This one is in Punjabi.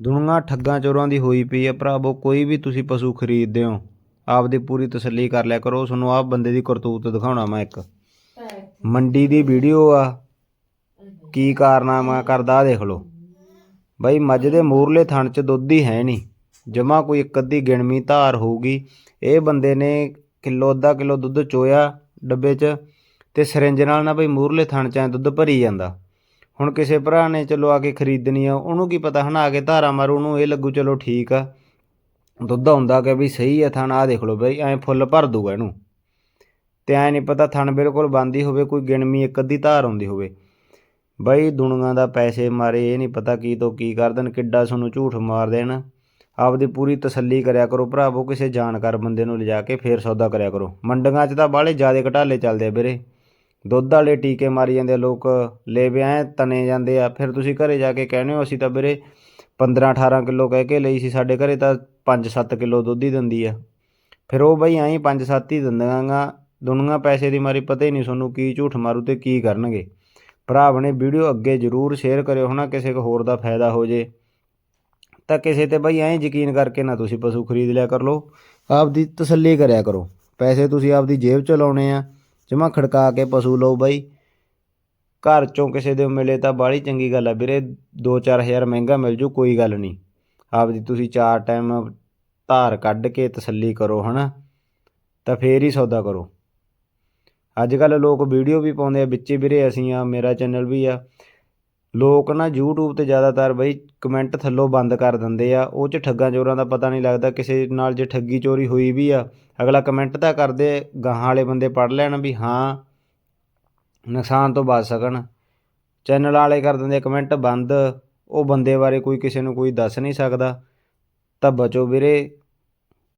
ਦੁਨੀਆ ਠੱਗਾਂ ਚੋਰਾਂ ਦੀ ਹੋਈ ਪਈ ਆ ਭਰਾਵੋ, ਕੋਈ ਵੀ ਤੁਸੀਂ ਪਸ਼ੂ ਖਰੀਦਦੇ ਹੋ, ਆਪਦੀ ਪੂਰੀ ਤਸੱਲੀ ਕਰ ਲਿਆ ਕਰੋ, ਤੁਹਾਨੂੰ ਆਹ ਬੰਦੇ ਦੀ ਕਰਤੂਤ ਦਿਖਾਉਣਾ ਮੈਂ ਇੱਕ। ਮੰਡੀ ਦੀ ਵੀਡੀਓ ਆ, ਕੀ ਕਾਰਨਾਮਾ ਕਰਦਾ, ਆਹ ਦੇਖ ਲਓ। ਬਈ ਮੱਝ ਦੇ ਮੂਰਲੇ ਥਣ 'ਚ ਦੁੱਧ ਹੀ ਹੈ ਨਹੀਂ, ਜਮਾ ਕੋਈ ਇੱਕ ਅੱਧੀ ਗਿਣਵੀਂ ਧਾਰ ਹੋਊਗੀ। ਇਹ ਬੰਦੇ ਨੇ ਕਿਲੋ, ਅੱਧਾ ਕਿਲੋ ਦੁੱਧ ਚੋਇਆ ਡੱਬੇ 'ਚ, ਤੇ ਸਿਰਿੰਜ ਨਾਲ ਨਾ ਬਈ ਮੂਰਲੇ ਥਣ 'ਚ ਐਂ ਦੁੱਧ ਭਰੀ ਜਾਂਦਾ। ਹੁਣ ਕਿਸੇ ਭਰਾ ਨੇ ਚਲੋ ਆ ਕੇ ਖਰੀਦਣੀ ਆ, ਉਹਨੂੰ ਕੀ ਪਤਾ ਹਨਾ, ਆ ਕੇ ਧਾਰਾ ਮਾਰੂ, ਉਹਨੂੰ ਇਹ ਲੱਗੂ ਚਲੋ ਠੀਕ ਆ। ਦੁੱਧ ਆਉਂਦਾ ਕਿ ਵੀ ਸਹੀ ਆ ਥਣ ਆ ਦੇਖ ਲਓ ਬਈ, ਐਂ ਫੁੱਲ ਭਰ ਦੂਗਾ ਇਹਨੂੰ। ਤੇ ਐ ਨਹੀਂ ਪਤਾ ਥਣ ਬਿਲਕੁਲ ਬੰਦ ਹੋਵੇ, ਕੋਈ ਗਿਣਮੀ ਇੱਕ ਅੱਧੀ ਧਾਰ ਆਉਂਦੀ ਹੋਵੇ। ਬਈ ਦੁਨੀਆ ਦਾ ਪੈਸੇ ਮਾਰੇ, ਇਹ ਨਹੀਂ ਪਤਾ ਕੀ ਤੋਂ ਕੀ ਕਰ ਦੇਣ, ਕਿੱਡਾ ਸਾਨੂੰ ਝੂਠ ਮਾਰ ਦੇਣ। ਆਪਦੀ ਪੂਰੀ ਤਸੱਲੀ ਕਰਿਆ ਕਰੋ ਭਰਾਵੋ, ਕਿਸੇ ਜਾਣਕਾਰ ਬੰਦੇ ਨੂੰ ਲਿਜਾ ਕੇ ਫੇਰ ਸੌਦਾ ਕਰਿਆ ਕਰੋ। ਮੰਡੀਆਂ 'ਚ ਤਾਂ ਬਾਹਲੇ ਜ਼ਿਆਦਾ ਘਟਾਲੇ ਚੱਲਦੇ ਆ ਵੀਰੇ। ਦੁੱਧ ਵਾਲੇ ਟੀਕੇ ਮਾਰੀ ਜਾਂਦੇ ਆ, ਲੋਕ ਲੇਵੇ ਐ ਤਣੇ ਜਾਂਦੇ ਆ। ਫਿਰ ਤੁਸੀਂ ਘਰੇ ਜਾ ਕੇ ਕਹਿੰਦੇ ਹੋ, ਅਸੀਂ ਤਾਂ ਵੀਰੇ 15 18 ਕਿਲੋ ਕਹਿ ਕੇ ਲਈ ਸੀ, ਸਾਡੇ ਘਰੇ ਤਾਂ 5-7 ਕਿਲੋ ਦੁੱਧ ਹੀ ਦਿੰਦੀ ਆ। ਫਿਰ ਉਹ ਬਈ ਐਂ 5-7 ਹੀ ਦਿੰਦਾਂਗਾ, ਦੁਨੀਆਂ ਪੈਸੇ ਦੀ ਮਾਰੀ ਪਤਾ ਹੀ ਨਹੀਂ ਤੁਹਾਨੂੰ ਕੀ ਝੂਠ ਮਾਰੂ ਤੇ ਕੀ ਕਰਨਗੇ। ਭਰਾਵਣੇ ਵੀਡੀਓ ਅੱਗੇ ਜ਼ਰੂਰ ਸ਼ੇਅਰ ਕਰਿਓ, ਹਨਾ, ਕਿਸੇ ਕੋ ਹੋਰ ਦਾ ਫਾਇਦਾ ਹੋ ਜੇ। ਤਾਂ ਕਿਸੇ ਤੇ ਬਈ ਐਂ ਯਕੀਨ ਕਰਕੇ ਨਾ ਤੁਸੀਂ ਪਸ਼ੂ ਖਰੀਦ ਲਿਆ ਕਰ ਲੋ ਆਪਦੀ ਤਸੱਲੀ ਕਰਿਆ ਕਰੋ। ਪੈਸੇ ਤੁਸੀਂ ਆਪਦੀ ਜੇਬ ਚ ਲਾਉਣੇ ਆ ਜਮਾ ਖੜਕਾ ਕੇ ਪਸ਼ੂ ਲਓ ਬਾਈ। ਘਰ ਚੋਂ ਕਿਸੇ ਦੇ ਮਿਲੇ ਤਾਂ ਬਾਹਲੀ ਚੰਗੀ ਗੱਲ ਆ ਵੀਰੇ। 2-4000 ਮਹਿੰਗਾ ਮਿਲ ਜੂ, ਕੋਈ ਗੱਲ ਨਹੀਂ। ਆਪਦੀ ਤੁਸੀਂ ਚਾਰ ਟਾਈਮ ਧਾਰ ਕੱਢ ਕੇ ਤਸੱਲੀ ਕਰੋ ਹਨਾ। ਤਾਂ ਫੇਰ ਹੀ ਸੌਦਾ ਕਰੋ। ਅੱਜ ਕੱਲ ਲੋਕ ਵੀਡੀਓ ਵੀ ਪਾਉਂਦੇ ਆ, ਵਿੱਚੇ ਵੀਰੇ ਅਸੀਂ ਆ, ਮੇਰਾ ਚੈਨਲ ਵੀ ਆ। ਲੋਕ ਨਾ ਯੂਟਿਊਬ ਤੇ ਜ਼ਿਆਦਾਤਰ ਬਈ ਕਮੈਂਟ ਥੱਲੋਂ ਬੰਦ ਕਰ ਦਿੰਦੇ ਆ। ਉਹ ਚ ਠੱਗਾਂ ਚੋਰਾਂ ਦਾ ਪਤਾ ਨਹੀਂ ਲੱਗਦਾ, ਕਿਸੇ ਨਾਲ ਜੇ ਠੱਗੀ ਚੋਰੀ ਹੋਈ ਵੀ ਆ, ਅਗਲਾ ਕਮੈਂਟ ਤਾਂ ਕਰਦੇ, ਗਾਹਾਂ ਵਾਲੇ ਬੰਦੇ ਪੜ੍ਹ ਲੈਣ ਵੀ ਹਾਂ, ਨੁਕਸਾਨ ਤੋਂ ਬਚ ਸਕਣ। ਚੈਨਲ ਵਾਲੇ ਕਰ ਦਿੰਦੇ ਕਮੈਂਟ ਬੰਦ, ਉਹ ਬੰਦੇ ਬਾਰੇ ਕੋਈ ਕਿਸੇ ਨੂੰ ਕੋਈ ਦੱਸ ਨਹੀਂ ਸਕਦਾ। ਤਾਂ ਬਚੋ ਵੀਰੇ।